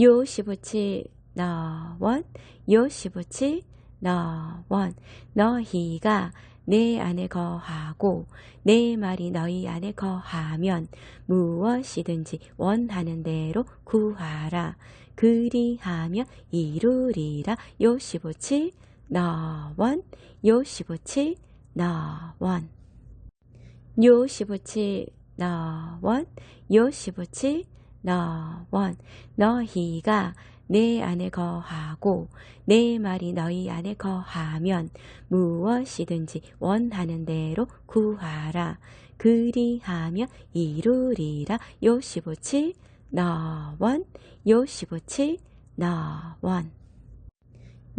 요시부치 너원 요시부치 너원 너희가 내 안에 거하고 내 말이 너희 안에 거하면 무엇이든지 원하는 대로 구하라. 그리하며 이루리라. 요시부치 너원 요시부치 너원 요시부치 너원 요시부치 너원 너희가 내 안에 거하고 내 말이 너희 안에 거하면 무엇이든지 원하는 대로 구하라. 그리하며 이루리라. 요시부치 너원 요시부치 너원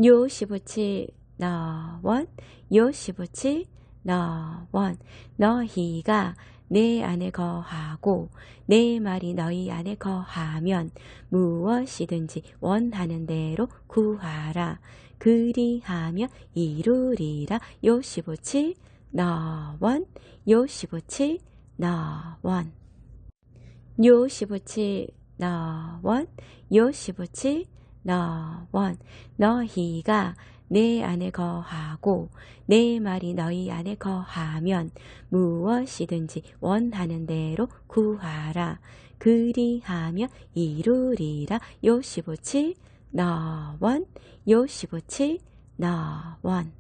요시부치 너원 요시부치 너원 너희가 내 안에 거하고 내 말이 너희 안에 거하면 무엇이든지 원하는 대로 구하라. 그리하며 이루리라. 요시부치 너원 요시부치 너원 요시부치 너원 요시부치 너원 너희가 내 안에 거하고 내 말이 너희 안에 거하면 무엇이든지 원하는 대로 구하라. 그리하며 이루리라. 요시부치 너원 요시부치 너원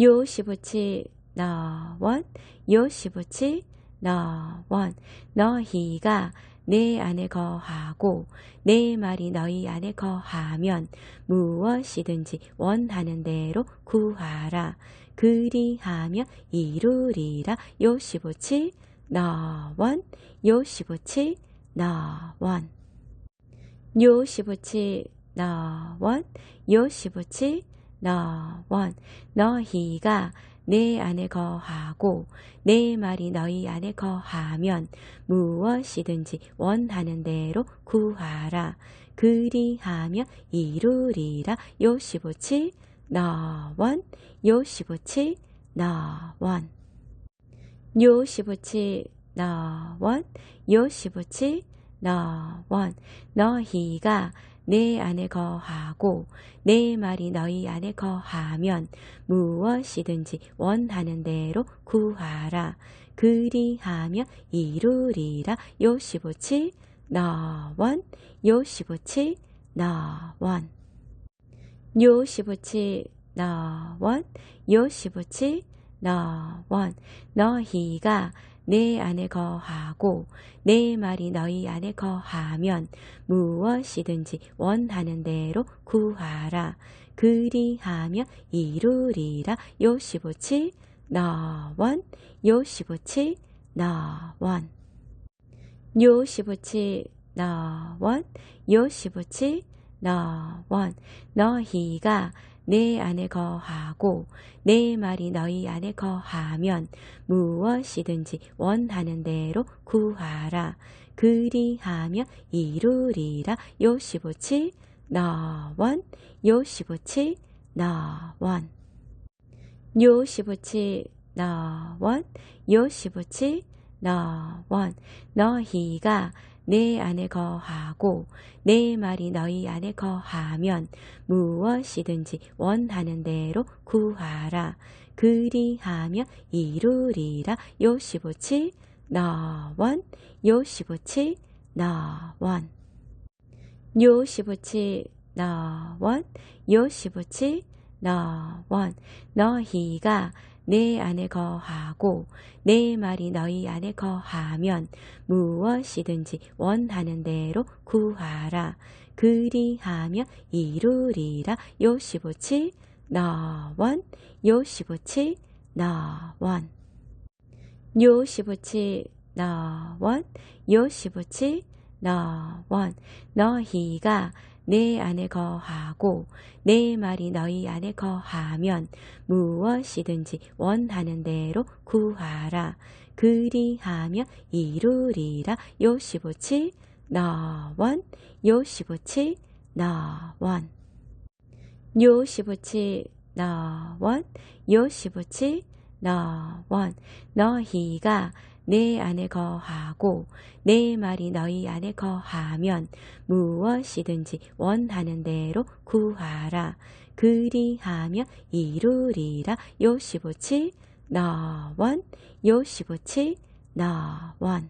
요시부치 너원 요시부치 너원 너희가 내 안에 거하고 내 말이 너희 안에 거하면 무엇이든지 원하는 대로 구하라. 그리하며 이루리라. 요시부치 너원 요시부치 너원 요시부치 너원 요시부치 너원 너희가 내 안에 거하고 내 말이 너희 안에 거하면 무엇이든지 원하는 대로 구하라. 그리하며 이루리라. 요시부치 너원 요시부치 너원 요시부치 너원 요시부치 너원 너희가 내 안에 거하고 내 말이 너희 안에 거하면 무엇이든지 원하는 대로 구하라. 그리하며 이루리라. 요시부치 너원 요시부치 너원 요시부치 너원 요시부치 너원 너희가 내 안에 거하고 내 말이 너희 안에 거하면 무엇이든지 원하는 대로 구하라. 그리하며 이루리라. 요시부치 너원 요시부치 너원 요시부치 너원 요시부치 너원 너희가 내 안에 거하고 내 말이 너희 안에 거하면 무엇이든지 원하는 대로 구하라. 그리하며 이루리라. 요시부치 너원 요시부치 너원 요시부치 너원 요시부치 너원 너희가 내 안에 거하고 내 말이 너희 안에 거하면 무엇이든지 원하는 대로 구하라. 그리하며 이루리라. 요시부치 너원 요시부치 너원 요시부치 너원 요시부치 너원 너희가 내 안에 거하고 내 말이 너희 안에 거하면 무엇이든지 원하는 대로 구하라. 그리하며 이루리라. 요시부치 너원 요시부치 너원 요시부치 너원 요시부치 너원 너희가 내 안에 거하고 내 말이 너희 안에 거하면 무엇이든지 원하는 대로 구하라. 그리하며 이루리라. 요시부치 너원 요시부치 너원 요시부치 너원 요시부치 너원 너희가 내 안에 거하고 내 말이 너희 안에 거하면 무엇이든지 원하는 대로 구하라. 그리하며 이루리라. 요시부치 너원 요시부치 너원